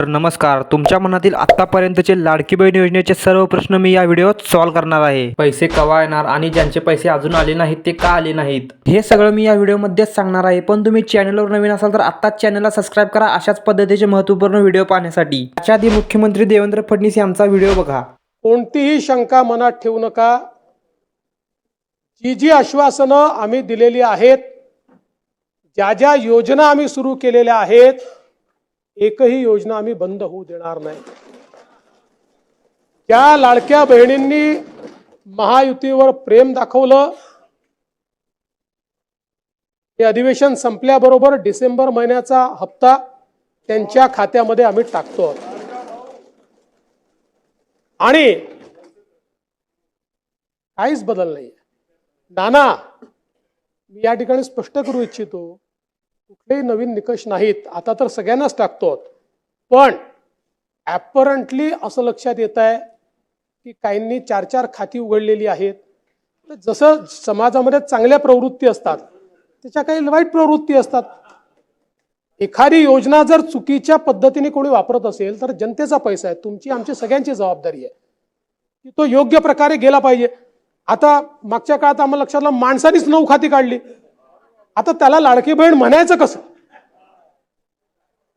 तर नमस्कार तुमच्या मनातील आतापर्यंतचे लाडकी बहीण योजनेचे सर्व प्रश्न मी या व्हिडिओत सॉल्व्ह करणार आहे. पैसे कवा येणार आणि ज्यांचे पैसे अजून आले नाहीत ते का आले नाहीत? हे सगळं मी या व्हिडिओमध्येच सांगणार आहे पण तुम्ही चॅनलवर नवीन असाल तर आत्ताच चॅनलला सबस्क्राईब करा अशाच पद्धतीचे महत्त्वपूर्ण व्हिडिओ पाहण्यासाठी. याच्या आधी मुख्यमंत्री देवेंद्र फडणवीस यांचा व्हिडिओ बघा. कोणतीही शंका मनात ठेवू नका. जी जी आश्वासनं आम्ही दिलेली आहेत ज्या ज्या योजना आम्ही सुरू केलेल्या आहेत एकही योजना आम्ही बंद होऊ देणार नाही. त्या लाडक्या बहिणींनी महायुतीवर प्रेम दाखवलं. हे अधिवेशन संपल्याबरोबर डिसेंबर महिन्याचा हप्ता त्यांच्या खात्यामध्ये आम्ही टाकतो. आणि काहीच बदल नाही नाना मी या ठिकाणी स्पष्ट करू इच्छितो. कुठलेही नवीन निकष नाहीत. आता तर सगळ्यांनाच टाकतो पण ॲपरंटली असं लक्षात येत आहे की काहींनी चार चार खाती उघडलेली आहेत. तर जसं समाजामध्ये चांगल्या प्रवृत्ती असतात त्याच्या काही वाईट प्रवृत्ती असतात. एखादी योजना जर चुकीच्या पद्धतीने कोणी वापरत असेल तर जनतेचा पैसा आहे. तुमची आमची सगळ्यांची जबाबदारी आहे. की तो योग्य प्रकारे गेला पाहिजे. आता मागच्या काळात आम्हाला लक्षात आलं माणसानीच नऊ खाती काढली. आता त्याला लाडकी बहीण म्हणायचं कसं?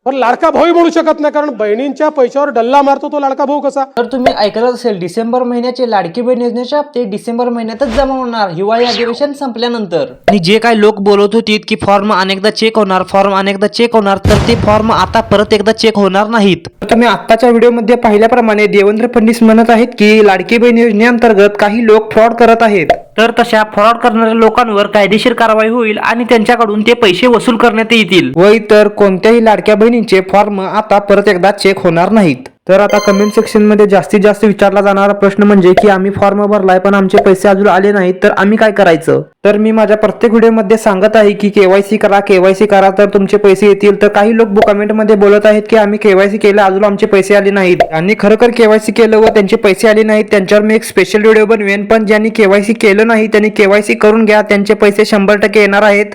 पण लाडका भाऊही म्हणू शकत नाही कारण बहिणींच्या पैशावर डल्ला मारतो तो लाडका भाऊ कसा? तर तुम्ही ऐकलंच असेल डिसेंबर महिन्याचे लाडकी बहीण योजनेचे हप्ते डिसेंबर महिन्यातच जमा होणार. हिवाळी अधिवेशन संपल्यानंतर. आणि जे काही लोक बोलत होते की फॉर्म अनेकदा चेक होणार फॉर्म अनेकदा चेक होणार तर ते फॉर्म आता परत एकदा चेक होणार नाहीत. तुम्ही आत्ताच्या व्हिडिओमध्ये पाहिल्याप्रमाणे देवेंद्र फडणवीस म्हणत आहेत की लाडकी बहीण योजनेअंतर्गत काही लोक फ्रॉड करत आहेत. तर तशा फ्रॉड करणाऱ्या लोकांवर कायदेशीर कारवाई होईल आणि त्यांच्याकडून ते पैसे वसूल करण्यात येतील. व इतर कोणत्याही लाडक्या बहिणींचे फॉर्म आता परत एकदा चेक होणार नाहीत. तर आता कमेंट सेक्शनमध्ये जास्तीत जास्त विचारला जाणारा प्रश्न म्हणजे की आम्ही फॉर्म भरलाय पण आमचे पैसे अजून आले नाहीत तर आम्ही काय करायचं? तर मी माझ्या प्रत्येक व्हिडिओमध्ये सांगत आहे की केवायसी करा केवायसी करा तर तुमचे पैसे येतील. तर काही लोक कमेंटमध्ये बोलत आहेत की आम्ही केवायसी केलं अजून आमचे पैसे आले नाहीत. आणि खरोखर केवायसी केलं व त्यांचे पैसे आले नाहीत त्यांच्यावर मी एक स्पेशल व्हिडिओ बनवेन. पण ज्यांनी केवायसी केलं नाही त्यांनी केवायसी करून घ्या. त्यांचे पैसे शंभर टक्के येणार आहेत.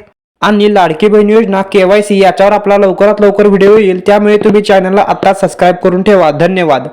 आणि लाडकी बहीण योजना केवायसी याच्यावर आपला लवकरात लवकर व्हिडिओ येईल. त्यामुळे तुम्ही चॅनलला आता सबस्क्राईब करून ठेवा. धन्यवाद.